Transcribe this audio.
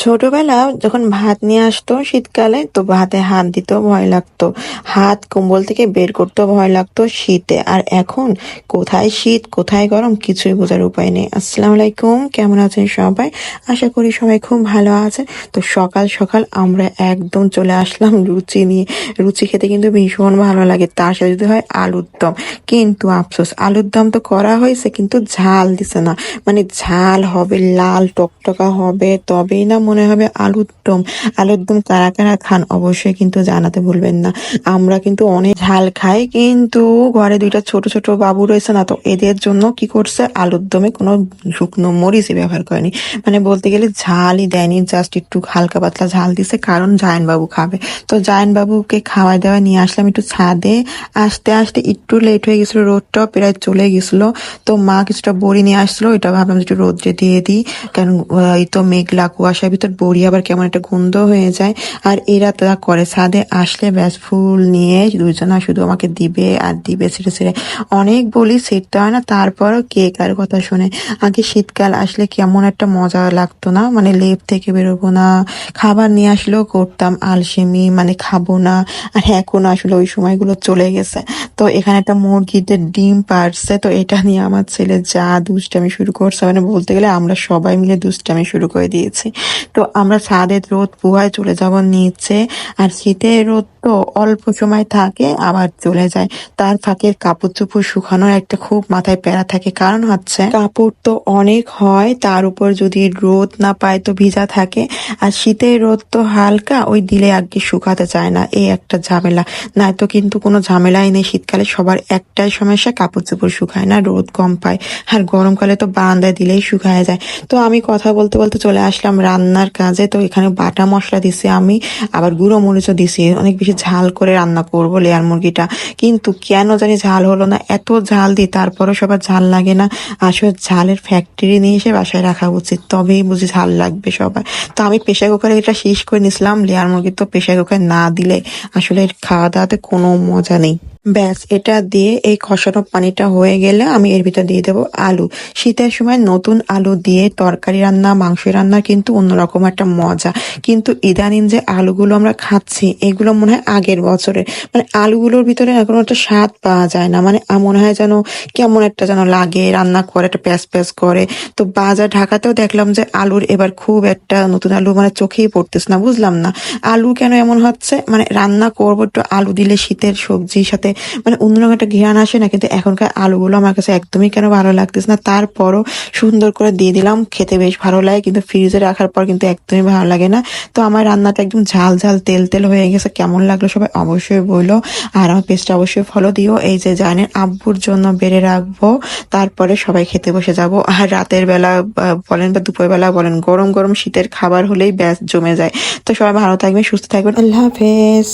ছোটবেলা যখন ভাত নিয়ে আসতো শীতকালে, তো ভাতে হাত দিতেও ভয় লাগতো। হাত কম্বল থেকে বের করতেও ভয় লাগতো শীতে। আর এখন কোথায় শীত, কোথায় গরম কিছুই বোঝার উপায় নেই। আসসালামু আলাইকুম, কেমন আছেন সবাই? আশা করি সবাই খুব ভালো আছেন তো সকাল সকাল আমরা একদম চলে আসলাম লুচি নিয়ে। রুচি খেতে কিন্তু ভীষণ ভালো লাগে। তার সাথে যদি হয় আলুর দম। কিন্তু আফসোস, আলুর দম তো করা হয়েছে, কিন্তু ঝাল দিছে না। মানে ঝাল হবে, লাল টকটকা হবে, তবেই না মনে হবে আলুর দম। আলুর দম কারা কারা খান অবশ্যই কিন্তু জানাতে ভুলবেন না। আমরা কিন্তু অনেক ঝাল খাই, কিন্তু ঘরে দুইটা ছোট ছোট বাবু রয়েছে না, তো এদের জন্য কি করছে? আলুর দমে কোনো শুকনো মরিচই ব্যবহার করেনি। মানে বলতে গেলে ঝালই দেয়নি জাস্ট একটু হালকা পাতলা ঝাল দিছে, কারণ জায়ন বাবু খাবে। তো জায়ন বাবুকে খাওয়া দাওয়া নিয়ে আসলাম একটু ছাদে। আসতে আসতে একটু লেট হয়ে গেছিল, রোদটাও প্রায় চলে গেছিল। তো মা কিছুটা বড়ি নিয়ে আসলো এটা ভাবলাম একটু রোদ্রে দিয়ে দিই। কারণ এই তো মেঘলা কুয়াশার ভিতর বড়ি আবার কেমন একটা গন্ধ হয়ে যায়। আর এরা তা করে। ছাদে আসলে ব্যাস ফুল নিয়ে দুজনা শুধু আমাকে দিবে আর দিবে ছেড়ে ছেড়ে। অনেক বলি ছিটতে হয় না, তারপরও কে কার কথা শুনে। আগে শীতকাল আসলে কেমন একটা মজা লাগতো না মানে লেপ থেকে বেরোবো না, খাবার নিয়ে আসলেও করতাম আলসেমি মানে খাব না। আর এখন আসলে ওই সময়গুলো চলে গেছে। তো এখানে একটা মুরগিদের ডিম পারছে, তো এটা নিয়ে আমার ছেলে যা দুষ্টামি শুরু করছে। মানে বলতে গেলে আমরা সবাই মিলে দুষ্টামি শুরু করে দিয়েছি। তো আমরা ছাদের রোদ পুহায় চলে যাব নিচে, আর শীতের রোদ তো অল্প সময় থাকে আবার চলে যায়। তার ফাঁকে কাপড় চোপড় শুকানোর একটা খুব মাথায় প্যারা থাকে। কারণ হচ্ছে কাপড় তো অনেক হয়, তার উপর যদি রোদ না পায় তো ভিজা থাকে। আর শীতের রোদ তো হালকা, ওই দিলে আগে শুকাতে চায় না, এই একটা ঝামেলা। নয়তো কিন্তু কোনো ঝামেলাই নেই, শীতকালে সবার একটাই সমস্যা কাপড় চোপড় শুকায় না, রোদ কম পায়। আর গরমকালে তো বারান্দায় দিলেই শুকায় যায়। তো আমি কথা বলতে বলতে চলে আসলাম রান্নার কাজে, তো এখানে বাটা মশলা দিছি আমি, আবার গুঁড়ো মরিচও দিছি। অনেক বেশি ঝাল করে রান্না করব লেয়ার মুরগিটা। কিন্তু কেন জানি ঝাল হলো না, এত ঝাল দিই, তারপরও সবার ঝাল লাগে না। আসলে ঝালের ফ্যাক্টরি নিয়ে এসে বাসায় রাখা উচিত, তবেই বুঝি ঝাল লাগবে সবার। তো আমি প্রেশার কুকারে এটা শেষ করে নিছিলাম লেয়ার মুরগি তো প্রেশার কুকার না দিলে আসলে খাওয়া দাওয়াতে কোনো মজা নেই। ব্যাস, এটা দিয়ে এই খসানো পানিটা হয়ে গেলে আমি এর ভিতর দিয়ে দেবো আলু। শীতের সময় নতুন আলু দিয়ে তরকারি রান্না, মাংস রান্না কিন্তু অন্যরকম একটা মজা। কিন্তু ইদানিং যে আলুগুলো আমরা খাচ্ছি, এগুলো মনে হয় আগের বছরের। মানে আলুগুলোর ভিতরে না কোনো একটা স্বাদ পাওয়া যায় না। মানে মনে হয় যেন কেমন একটা যেন লাগে, রান্না করে, একটা প্যাস প্যাস করে। তো বাজার ঢাকাতেও দেখলাম যে আলুর এবার খুব একটা নতুন আলু মানে চোখেই পড়তেছে না, বুঝলাম না। আলু কেন এমন হচ্ছে? মানে রান্না করব একটু আলু দিলে শীতের সবজির সাথে মানে অন্যরকম একটা ঘ্রাণ আসে না, কিন্তু এখনকার আলুগুলো আমার কাছে একদমই কেন ভালো লাগতেছে না। তারপরও সুন্দর করে দিয়ে দিলাম, খেতে বেশ ভালো লাগে, কিন্তু ফ্রিজে রাখার পর কিন্তু একদমই ভালো লাগে না। তো আমার রান্নাটা একদম ঝাল ঝাল, তেল তেল হয়ে গেছে, কেমন লাগল সবাই অবশ্যই বলল আর আমার পেজটা অবশ্যই ফলো দিও। এই যে জানেন, আব্বুর জন্য বেড়ে রাখব, তারপরে সবাই খেতে বসে যাব। আর রাতের বেলা বলেন বা দুপুর বেলা, বলেন গরম গরম শীতের খাবার হলেই ব্যাস জমে যায়। তো সবাই ভালো থাকবেন, সুস্থ থাকবেন। আল্লাহ হাফেজ।